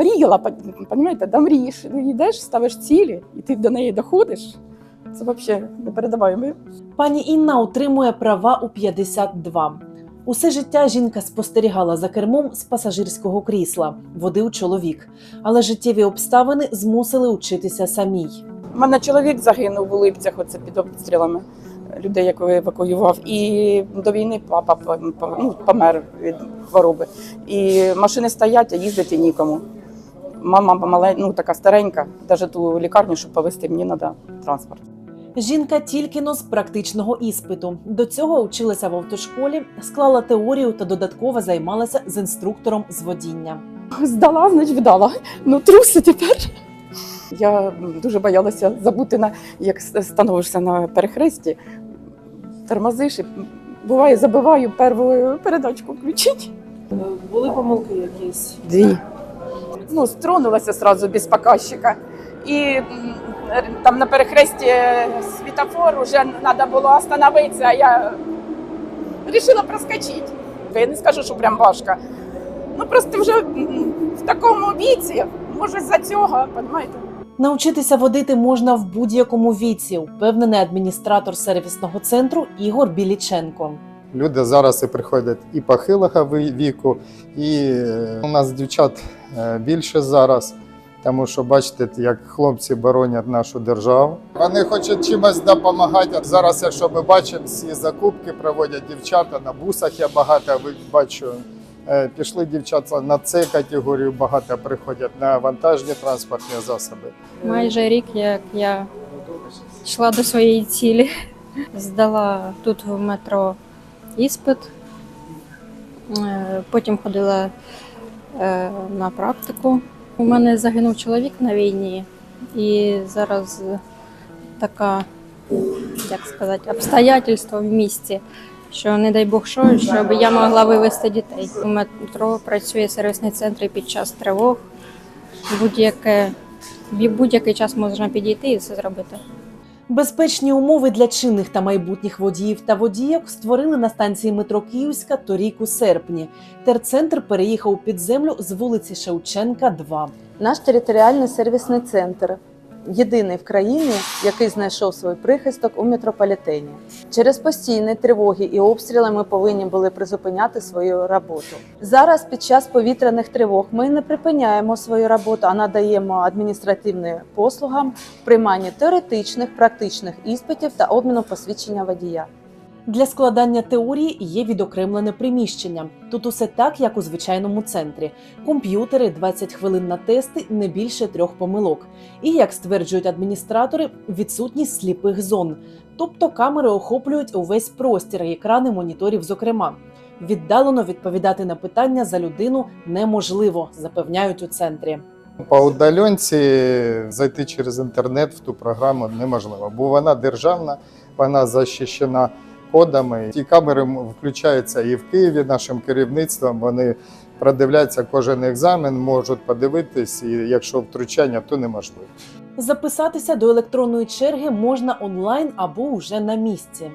мріяла, розумієте, да мрієш, йдеш, ставиш цілі, і ти до неї доходиш. Це взагалі непередаваємо. Пані Інна отримує права у 52. Усе життя жінка спостерігала за кермом з пасажирського крісла, водив чоловік, але життєві обставини змусили учитися самій. У мене чоловік загинув у липцях оце під обстрілами людей, якого евакуював. І до війни папа ну, помер від хвороби. І машини стоять, а їздити нікому. Мама малень, ну така старенька, навіть ту лікарню, щоб повезти, мені треба транспорт. Жінка тільки но з практичного іспиту. До цього училася в автошколі, склала теорію та додатково займалася з інструктором з водіння. Здала, значить вдала. Ну труси тепер. Я дуже боялася забути на як становишся на перехресті, тормозиш і буває, забиваю першу передачку включити. Були помилки якісь? Дві. Ну, стронулася сразу без показчика. І там на перехресті е, світофор вже треба було остановитися, а я вирішила проскочити. Я не скажу, що прям важко. Ну просто вже в такому віці, може за цього, розумієте? Навчитися водити можна в будь-якому віці, впевнений адміністратор сервісного центру Ігор Біліченко. Люди зараз і приходять і похилого віку, і е, у нас дівчат е, більше зараз, тому що бачите, як хлопці боронять нашу державу. Вони хочуть чимось допомагати. Зараз, якщо ми бачимо, всі закупки проводять дівчата на бусах. Я багато бачу. Е, Пішли дівчата на цю категорію, багато приходять на вантажні транспортні засоби. Майже рік, як я йшла до своєї цілі, здала тут в метро іспит, Е, потім ходила е, на практику. У мене загинув чоловік на війні, і зараз така, як сказати, обстоятельства в місті, що не дай Бог що, щоб я могла вивезти дітей. У метро працює сервісний центр під час тривог. Будь-яке будь-який час можна підійти і це зробити. Безпечні умови для чинних та майбутніх водіїв та водіїв створили на станції метро Київська торік у серпні. Терцентр переїхав під землю з вулиці Шевченка, 2. Наш територіальний сервісний центр єдиний в країні, який знайшов свій прихисток у метрополітені. Через постійні тривоги і обстріли ми повинні були призупиняти свою роботу. Зараз під час повітряних тривог ми не припиняємо свою роботу, а надаємо адміністративним послугам приймання теоретичних, практичних іспитів та обміну посвідчення водія. Для складання теорії є відокремлене приміщення. Тут усе так, як у звичайному центрі: комп'ютери, 20 хвилин на тести, не більше трьох помилок. І як стверджують адміністратори, відсутність сліпих зон. Тобто камери охоплюють увесь простір екрани моніторів, зокрема. Віддалено відповідати на питання за людину неможливо, запевняють у центрі. По удаленці зайти через інтернет в ту програму неможливо, бо вона державна, вона захищена кодами. Ті камери включаються і в Києві нашим керівництвом. Вони продивляються кожен екзамен, можуть подивитись, і якщо втручання, то неможливо. Записатися до електронної черги можна онлайн або уже на місці.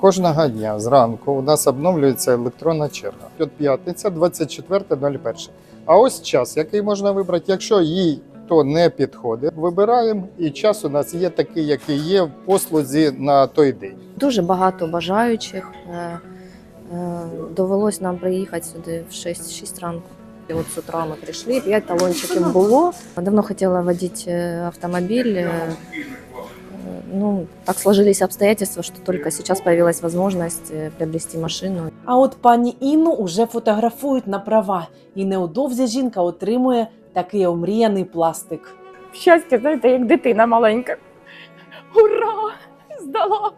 Кожного дня зранку у нас обновлюється електронна черга. От п'ятниця, 24.01. А ось час, який можна вибрати, якщо їй то не підходить, вибираємо, і час у нас є такий, який є в послузі на той день. Дуже багато бажаючих. Е, е, Довелось нам приїхати сюди в 6, 6 ранку. І от з утра ми прийшли, 5 талончиків було. Давно хотіла водити е, автомобіль. Ну, так сложились обстоятельства, что только сейчас появилась возможность приобрести машину. А от пані Інну уже фотографують на права, і невдовзі жінка отримує такий омріяний пластик. Щастя, знаєте, як дитина маленька. Ура! Здала!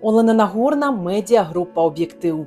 Олена Нагорна, медіагрупа Об'єктив.